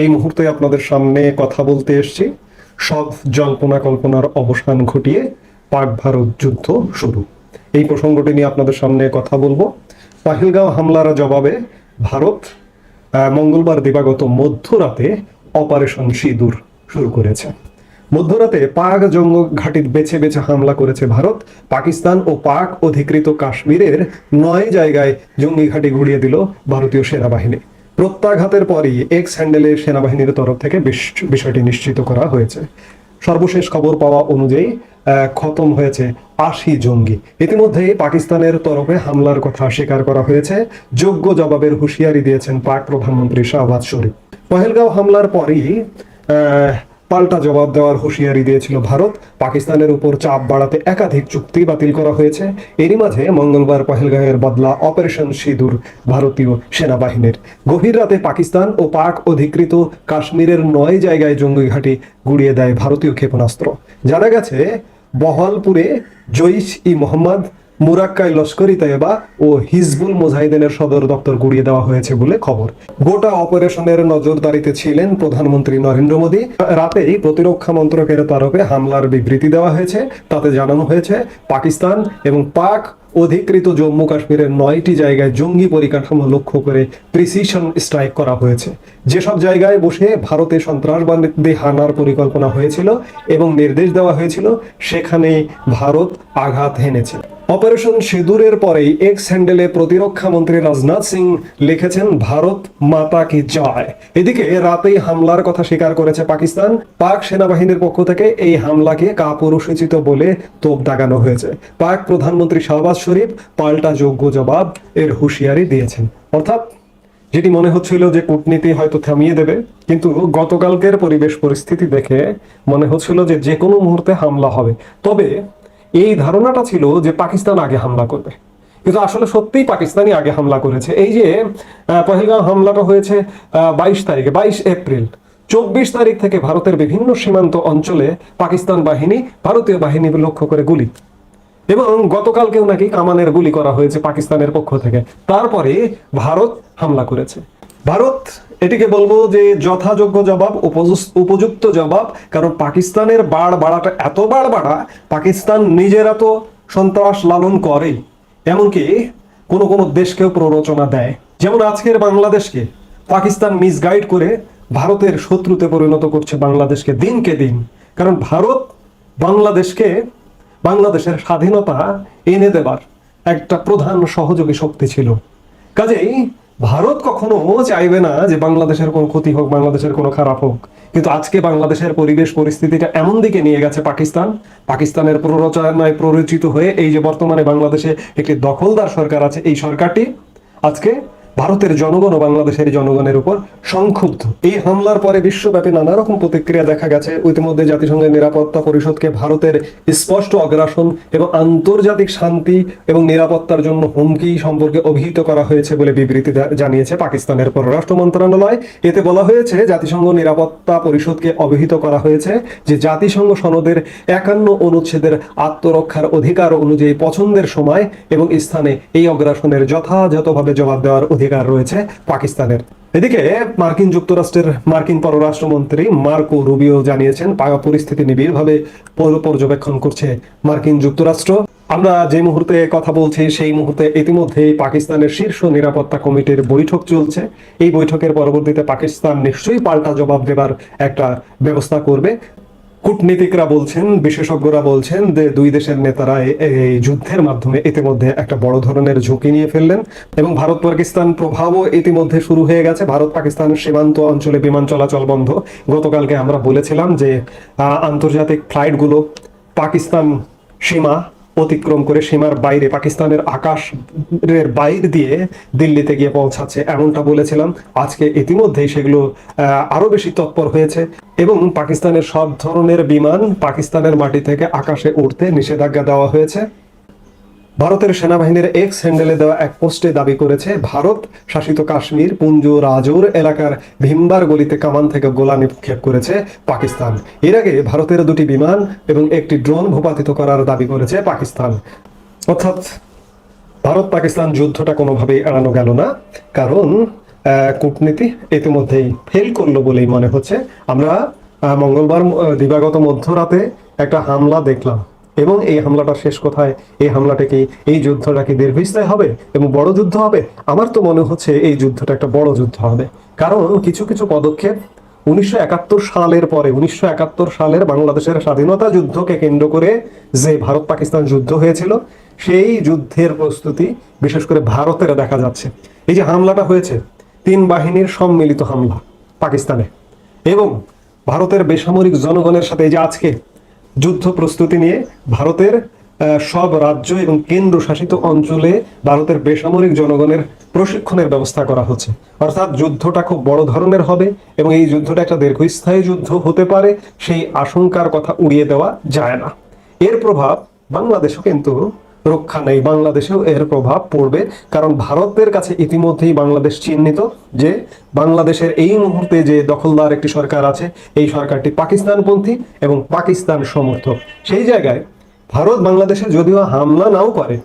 এই মুহূর্তে আপনাদের সামনে কথা বলতে এসেছি। সব জল্পনা কল্পনার অবসান ঘটিয়ে পাক ভারত যুদ্ধ শুরু। এই প্রসঙ্গটি নিয়ে আপনাদের সামনে কথা বলব। পাহিলগাঁও হামলার জবাবে ভারত মঙ্গলবার দিবাগত মধ্যরাতে অপারেশন সিঁদুর শুরু করেছে। মধ্যরাতে পাক জঙ্গ ঘাটির বেছে বেছে হামলা করেছে ভারত। পাকিস্তান ও পাক অধিকৃত কাশ্মীরের নয় জায়গায় জঙ্গি ঘাঁটি ঘুরিয়ে দিল ভারতীয় সেনাবাহিনী। প্রত্যাঘাতের পরই এক্স হ্যান্ডেলে সেনাবাহিনীর তরফ থেকে বিষয়টি নিশ্চিত করা হয়েছে। সর্বশেষ খবর পাওয়া অনুযায়ী খতম হয়েছে আশি জঙ্গি। ইতিমধ্যে পাকিস্তানের তরফে হামলার কথা স্বীকার করা হয়েছে। যোগ্য জবাবের হুঁশিয়ারি দিয়েছেন পাক প্রধানমন্ত্রী শাহবাজ শরীফ। পহেলগাঁও হামলার পরই পাল্টা জবাব দেওয়ার হুঁশিয়ারি দিয়েছিল ভারত। পাকিস্তানের উপর চাপ বাড়াতে একাধিক চুক্তি বাতিল করা হয়েছে। এরই মাঝে মঙ্গলবার পহেলগাঁয়ের বদলা অপারেশন সিঁদুর ভারতীয় সেনাবাহিনীর। গভীর রাতে পাকিস্তান ও পাক অধিকৃত কাশ্মীরের নয় জায়গায় জঙ্গি ঘাঁটি গুড়িয়ে দেয় ভারতীয় ক্ষেপণাস্ত্র। জানা গেছে, বহলপুরে জৈশ ই মোহাম্মদ মুরাক্কাই লস্করি তৈবা ও হিজবুল মুজাহিদিনের সদর দপ্তর গুড়িয়ে দেওয়া হয়েছে বলে খবর। গোটা অপারেশনের নজরদারিতে ছিলেন প্রধানমন্ত্রী নরেন্দ্র মোদী। রাতেই প্রতিরক্ষা মন্ত্রকের তরফে হামলার বিবৃতি দেওয়া হয়েছে। তাতে জানানো হয়েছে, পাকিস্তান এবং পাক অধিকৃত জম্মু কাশ্মীরের নয়টি জায়গায় জঙ্গি পরিকাঠামো লক্ষ্য করে প্রিসিশন স্ট্রাইক করা হয়েছে। যেসব জায়গায় বসে ভারতে সন্ত্রাসবাদী হানার পরিকল্পনা হয়েছিল এবং নির্দেশ দেওয়া হয়েছিল সেখানে ভারত আঘাত হেনেছে। অপারেশন সিঁদুরের পরেই এক্স হ্যান্ডেলে প্রতিরক্ষা মন্ত্রী রাজনাথ সিং লিখেছেন, ভারত মাতা কি জয়? এদিকে রাতেই হামলার কথা স্বীকার করেছে পাকিস্তান। পাক সেনাবাহিনীর পক্ষ থেকে এই হামলাকে কাপুরুষোচিত বলে তোপ দাগানো হয়েছে। পাক প্রধানমন্ত্রী শাহবাজ শরীফ পাল্টা যোগ্য জবাব এর হুঁশিয়ারি দিয়েছেন। অর্থাৎ যেটি মনে হচ্ছিল যে কূটনীতি হয়তো থামিয়ে দেবে, কিন্তু গতকালকের পরিবেশ পরিস্থিতি দেখে মনে হচ্ছিল যে যে কোনো মুহূর্তে হামলা হবে। তবে এই ধারণাটা ছিল যে পাকিস্তান আগে হামলা করবে। কিন্তু আসলে সত্যিই পাকিস্তানই আগে হামলা করেছে। এই যে পহেলগাঁও হামলাটা হয়েছে বাইশ তারিখে, বাইশ এপ্রিল। চব্বিশ তারিখ থেকে ভারতের বিভিন্ন সীমান্ত অঞ্চলে পাকিস্তান বাহিনী, ভারতীয় বাহিনী লক্ষ্য করে গুলি। এবং গতকালকেও নাকি কামানের গুলি করা হয়েছে পাকিস্তানের পক্ষ থেকে। তারপরে ভারত হামলা করেছে। ভারত, এটিকে বলব যে যথাযোগ্য জবাব উপযুক্ত জবাব, কারণ পাকিস্তানের বাড় বাড়াটা এত বাড় বাড়া, পাকিস্তান নিজেরা তো সন্ত্রাস লালন করেই। এমনকি কোনো কোনো দেশকেও প্ররোচনা দেয়। যেমন আজকের বাংলাদেশকে, পাকিস্তান মিসগাইড করে ভারতের শত্রুতে পরিণত করছে বাংলাদেশকে দিনকে দিন। কারণ ভারত বাংলাদেশকে, বাংলাদেশের স্বাধীনতা এনে দেবার একটা প্রধান সহযোগী শক্তি ছিল। কাজেই ভারত কখনো চাইবে না যে বাংলাদেশের কোনো ক্ষতি হোক, বাংলাদেশের কোনো খারাপ হোক। কিন্তু আজকে বাংলাদেশের পরিবেশ পরিস্থিতিটা এমন দিকে নিয়ে গেছে পাকিস্তান। পাকিস্তানের প্ররোচনায় প্ররোচিত হয়ে এই যে বর্তমানে বাংলাদেশে একটি দখলদার সরকার আছে, এই সরকারটি আজকে ভারতের জনগণ ও বাংলাদেশের জনগণের উপর সংক্ষুব্ধ। এই হামলার পরে বিশ্বব্যাপী নানা রকম প্রতিক্রিয়া দেখা গেছে। ইতিমধ্যে জাতিসংঘের নিরাপত্তা পরিষদকে ভারতের স্পষ্ট অগ্রাসন এবং আন্তর্জাতিক শান্তি এবং নিরাপত্তার জন্য হুমকি সম্পর্কে অভিহিত করা হয়েছে বলে বিবৃতি জানিয়েছে পাকিস্তানের পররাষ্ট্র মন্ত্রণালয়। এতে বলা হয়েছে, জাতিসংঘ নিরাপত্তা পরিষদকে অবহিত করা হয়েছে যে জাতিসংঘ সনদের একান্ন অনুচ্ছেদের আত্মরক্ষার অধিকার অনুযায়ী পছন্দের সময় এবং স্থানে এই অগ্রাসনের যথাযথভাবে জবাব দেওয়ার অধিকার রয়েছে পাকিস্তানের। এদিকে মার্কিন যুক্তরাষ্ট্রের মার্কিন পররাষ্ট্রমন্ত্রী মার্কো রুবিও জানিয়েছেন পাকা পরিস্থিতি নিবিড়ভাবে পর্যবেক্ষণ করছে মার্কিন যুক্তরাষ্ট্র। আমরা যে মুহূর্তে কথা বলছি, সেই মুহূর্তে ইতিমধ্যেই পাকিস্তানের শীর্ষ নিরাপত্তা কমিটির বৈঠক চলছে। এই বৈঠকের পরবর্তীতে পাকিস্তান নিশ্চয়ই পাল্টা জবাব দেবার একটা ব্যবস্থা করবে। কূটনীতিকরা বলছেন, বিশেষজ্ঞরা বলছেন যে দুই দেশের নেতারা এই যুদ্ধের মাধ্যমে ইতিমধ্যে একটা বড় ধরনের ঝুঁকি নিয়ে ফেললেন এবং ভারত পাকিস্তান প্রভাবও ইতিমধ্যে শুরু হয়ে গেছে। ভারত পাকিস্তান সীমান্ত অঞ্চলে বিমান চলাচল বন্ধ। গতকালকে আমরা বলেছিলাম যে আন্তর্জাতিক ফ্লাইটগুলো পাকিস্তান সীমা অতিক্রম করে সীমার বাইরে পাকিস্তানের আকাশের বাইরে দিয়ে দিল্লিতে গিয়ে পৌঁছাচ্ছে। এমনটা বলেছিলাম। আজকে ইতিমধ্যেই সেগুলো আরও বেশি তৎপর হয়েছে এবং পাকিস্তানের সব ধরনের বিমান পাকিস্তানের মাটি থেকে আকাশে উঠতে নিষেধাজ্ঞা দেওয়া হয়েছে। ভারতের সেনাবাহিনীর এক্স হ্যান্ডেলে দেওয়া এক পোস্টে দাবি করেছে, ভারত শাসিত কাশ্মীর, পুঞ্জ, রাজৌর এলাকার ভীমবার গলিতে কামান থেকে গোলা নিক্ষেপ করেছে পাকিস্তান। এর আগে ভারতের দুটি বিমান এবং একটি ড্রোন ভূপাতিত করার দাবি করেছে পাকিস্তান। অর্থাৎ ভারত পাকিস্তান যুদ্ধটা কোনোভাবেই এড়ানো গেল না, কারণ কূটনীতি ইতিমধ্যেই ফেল করল বলেই মনে হচ্ছে। আমরা মঙ্গলবার দিবাগত মধ্যরাতে একটা হামলা দেখলাম। এবং এই হামলাটা শেষ কোথায়? এই হামলাটা কি এই যুদ্ধটা কি দীর্ঘস্থায়ী হবে এবং বড় যুদ্ধ হবে? আমার তো মনে হচ্ছে এই যুদ্ধটা একটা বড় যুদ্ধ হবে। কারণ কিছু কিছু পদক্ষেপ উনিশশো একাত্তর সালের পরে, উনিশশো একাত্তর সালের বাংলাদেশের স্বাধীনতা যুদ্ধকে কেন্দ্র করে যে ভারত পাকিস্তান যুদ্ধ হয়েছিল, সেই যুদ্ধের প্রস্তুতি বিশেষ করে ভারতের দেখা যাচ্ছে। এই যে হামলাটা হয়েছে, তিন বাহিনীর সম্মিলিত হামলা পাকিস্তানে এবং ভারতের বেসামরিক জনগণের সাথে এই যে আজকে যুদ্ধ প্রস্তুতি নিয়ে ভারতের সব রাজ্য এবং কেন্দ্র শাসিত অঞ্চলে ভারতের বেসামরিক জনগণের প্রশিক্ষণের ব্যবস্থা করা হচ্ছে। অর্থাৎ যুদ্ধটা খুব বড় ধরনের হবে এবং এই যুদ্ধটা একটা দীর্ঘস্থায়ী যুদ্ধ হতে পারে, সেই আশঙ্কার কথা উড়িয়ে দেওয়া যায় না। এর প্রভাব বাংলাদেশও কিন্তু রক্ষা নেই। বাংলাদেশেও এর প্রভাব পড়বে। কারণ ভারতের কাছে ইতিমধ্যেই বাংলাদেশ চিহ্নিত যে বাংলাদেশের এই মুহূর্তে যে দখলদার একটি সরকার আছে, এই সরকারটি পাকিস্তানপন্থী এবং পাকিস্তান সমর্থক। সেই জায়গায় ভারত বাংলাদেশে যদিও হামলা নাও করে,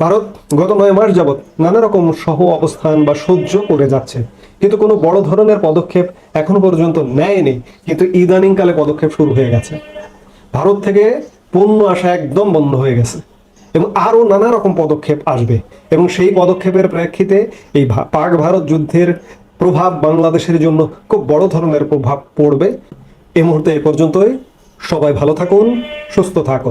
ভারত গত নয় মাস যাবৎ নানা রকম সহ অবস্থান বা সহ্য করে যাচ্ছে। কিন্তু কোনো বড় ধরনের পদক্ষেপ এখনও পর্যন্ত নেয়নি। কিন্তু ইদানিংকালে পদক্ষেপ শুরু হয়ে গেছে। ভারত থেকে পণ্য আসা একদম বন্ধ হয়ে গেছে। এবং আরও নানা রকম পদক্ষেপ আসবে। এবং সেই পদক্ষেপের প্রেক্ষিতে এই পাক ভারত যুদ্ধের প্রভাব বাংলাদেশের জন্য খুব বড় ধরনের প্রভাব পড়বে। এ মুহূর্তে এ পর্যন্তই। সবাই ভালো থাকুন, সুস্থ থাকুন।